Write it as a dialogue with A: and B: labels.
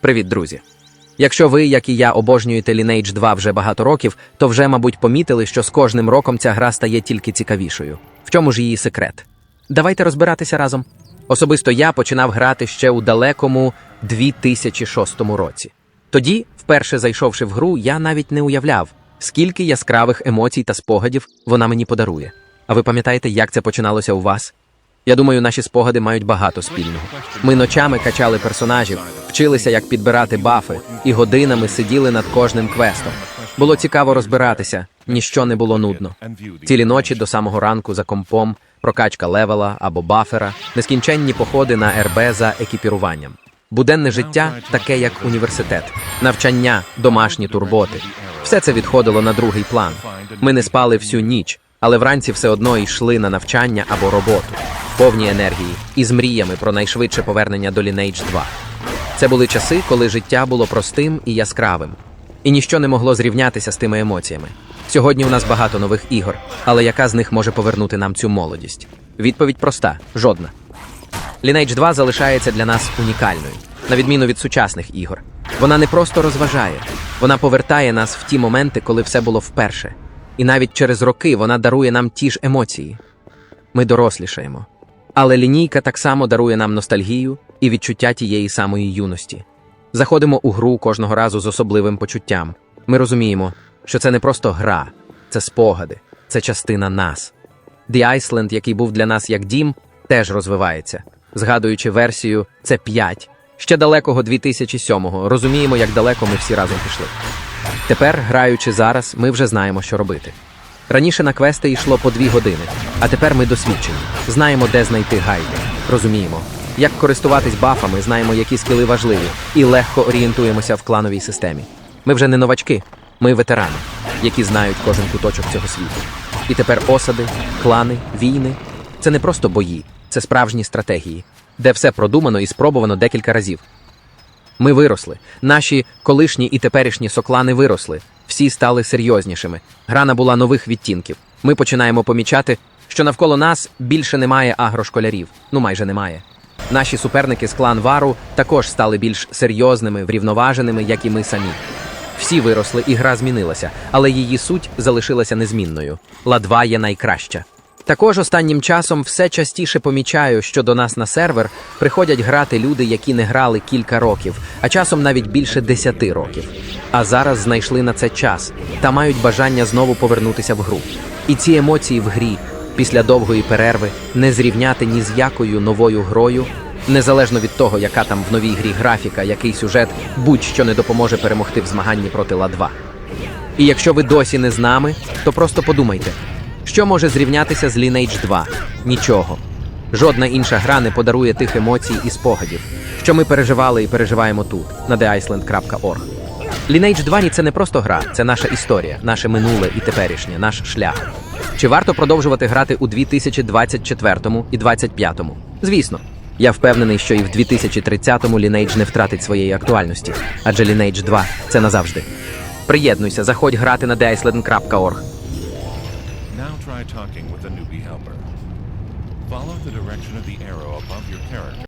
A: Привіт, друзі! Якщо ви, як і я, обожнюєте Lineage 2 вже багато років, то вже, мабуть, помітили, що з кожним роком ця гра стає тільки цікавішою. В чому ж її секрет? Давайте розбиратися разом. Особисто я починав грати ще у далекому 2006 році. Тоді, вперше зайшовши в гру, я навіть не уявляв, скільки яскравих емоцій та спогадів вона мені подарує. А ви пам'ятаєте, як це починалося у вас? Я думаю, наші спогади мають багато спільного. Ми ночами качали персонажів, вчилися, як підбирати бафи, і годинами сиділи над кожним квестом. Було цікаво розбиратися, ніщо не було нудно. Цілі ночі до самого ранку за компом, прокачка левела або бафера, нескінченні походи на РБ за екіпіруванням. Буденне життя таке, як університет, навчання, домашні турботи. Все це відходило на другий план. Ми не спали всю ніч, але вранці все одно йшли на навчання або роботу, повні енергії і з мріями про найшвидше повернення до Lineage 2. Це були часи, коли життя було простим і яскравим, і ніщо не могло зрівнятися з тими емоціями. Сьогодні у нас багато нових ігор, але яка з них може повернути нам цю молодість? Відповідь проста: жодна. Lineage 2 залишається для нас унікальною, на відміну від сучасних ігор. Вона не просто розважає, вона повертає нас в ті моменти, коли все було вперше. І навіть через роки вона дарує нам ті ж емоції. Ми дорослішаємо. Але лінійка так само дарує нам ностальгію і відчуття тієї самої юності. Заходимо у гру кожного разу з особливим почуттям. Ми розуміємо, що це не просто гра, це спогади, це частина нас. The Iceland, який був для нас як дім, теж розвивається. Згадуючи версію, це 5. Ще далекого 2007-го. Розуміємо, як далеко ми всі разом пішли. Тепер, граючи зараз, ми вже знаємо, що робити. Раніше на квести йшло по дві години, а тепер ми досвідчені. Знаємо, де знайти гайди. Розуміємо, як користуватись бафами, знаємо, які скіли важливі, і легко орієнтуємося в клановій системі. Ми вже не новачки, ми ветерани, які знають кожен куточок цього світу. І тепер осади, клани, війни це не просто бої, це справжні стратегії, де все продумано і спробовано декілька разів. Ми виросли. Наші колишні і теперішні соклани виросли. Всі стали серйознішими. Гра набула нових відтінків. Ми починаємо помічати, що навколо нас більше немає агрошколярів. Ну майже немає. Наші суперники з клан Вару також стали більш серйозними, врівноваженими, як і ми самі. Всі виросли, і гра змінилася, але її суть залишилася незмінною. Ла-2 є найкраща. Також останнім часом все частіше помічаю, що до нас на сервер приходять грати люди, які не грали кілька років, а часом навіть більше десяти років. А зараз знайшли на це час та мають бажання знову повернутися в гру. І ці емоції в грі після довгої перерви не зрівняти ні з якою новою грою, незалежно від того, яка там в новій грі графіка, який сюжет, будь-що не допоможе перемогти в змаганні проти Ла-2. І якщо ви досі не з нами, то просто подумайте, що може зрівнятися з Lineage 2? Нічого. Жодна інша гра не подарує тих емоцій і спогадів, що ми переживали і переживаємо тут, на theiceland.org. Lineage 2 – це не просто гра, це наша історія, наше минуле і теперішнє, наш шлях. Чи варто продовжувати грати у 2024 і 2025? Звісно. Я впевнений, що і в 2030-му Lineage не втратить своєї актуальності, адже Lineage 2 – це назавжди. Приєднуйся, заходь грати на theiceland.org.
B: Now try talking with a newbie helper. Follow the direction of the arrow above your character.